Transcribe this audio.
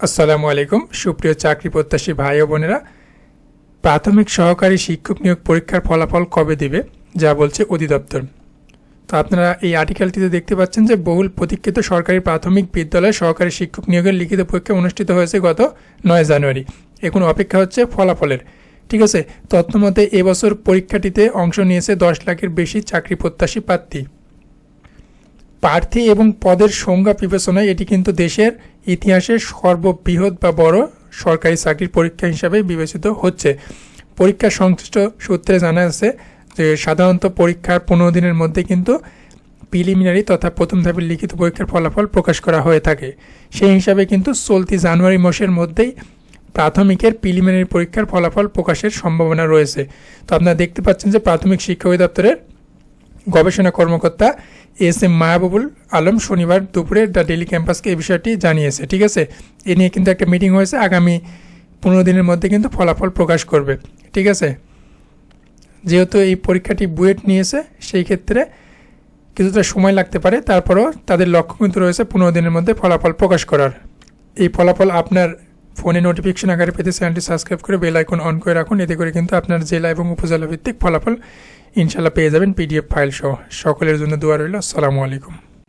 আসসালামু আলাইকুম। সুপ্রিয় চাকরি প্রত্যাশী ভাই ও বোনেরা, প্রাথমিক সহকারী শিক্ষক নিয়োগ পরীক্ষার ফলাফল কবে দিবে যা বলছে অধিদপ্তর। তো আপনারা এই আর্টিকেলটিতে দেখতে পাচ্ছেন যে বহুল প্রতীক্ষিত সরকারি প্রাথমিক বিদ্যালয়ে সহকারী শিক্ষক নিয়োগের লিখিত পরীক্ষা অনুষ্ঠিত হয়েছে গত নয় জানুয়ারি। এখন অপেক্ষা হচ্ছে ফলাফলের। ঠিক আছে, তথ্যমতে এবছর পরীক্ষাটিতে অংশ নিয়েছে দশ লাখের বেশি চাকরি প্রত্যাশী প্রার্থী। প্রার্থী এবং পদের সংজ্ঞা বিবেচনায় এটি কিন্তু দেশের ইতিহাসের সর্ববৃহৎ বা বড় সরকারি চাকরির পরীক্ষা হিসাবে বিবেচিত হচ্ছে। পরীক্ষা সংশ্লিষ্ট সূত্রে জানা আছে যে সাধারণত পরীক্ষার পনেরো দিনের মধ্যে কিন্তু প্রিলিমিনারি তথা প্রথম ধাপের লিখিত পরীক্ষার ফলাফল প্রকাশ করা হয়ে থাকে। সেই হিসাবে কিন্তু চলতি জানুয়ারি মাসের মধ্যেই প্রাথমিকের প্রিলিমিনারি পরীক্ষার ফলাফল প্রকাশের সম্ভাবনা রয়েছে। তো আপনারা দেখতে পাচ্ছেন যে প্রাথমিক শিক্ষা অধিদপ্তরের গবেষণা কর্মকর্তা এস এম মাহবুবুল আলম শনিবার দুপুরে দ্য ডেলি ক্যাম্পাসকে এই বিষয়টি জানিয়েছে, ঠিক আছে? এ নিয়ে কিন্তু একটা মিটিং হয়েছে, আগামী পনেরো দিনের মধ্যে কিন্তু ফলাফল প্রকাশ করবে, ঠিক আছে? যেহেতু এই পরীক্ষাটি বুয়েট নিয়েছে, সেই ক্ষেত্রে কিছুটা সময় লাগতে পারে, তারপরও তাদের লক্ষ্য কিন্তু রয়েছে পনেরো দিনের মধ্যে ফলাফল প্রকাশ করার। এই ফলাফল আপনার ফোনে নোটিফিকেশন আকারে পেতে চ্যানেলটি সাবস্ক্রাইব করে বেল আইকন অন করে রাখুন, এতে করে কিন্তু আপনার জেলা এবং উপজেলা ভিত্তিক ফলাফল ইনশাল্লাহ পেয়ে যাবেন পিডিএফ ফাইল সহ। সকলের জন্য দোয়া রইল। আসসালামু আলাইকুম।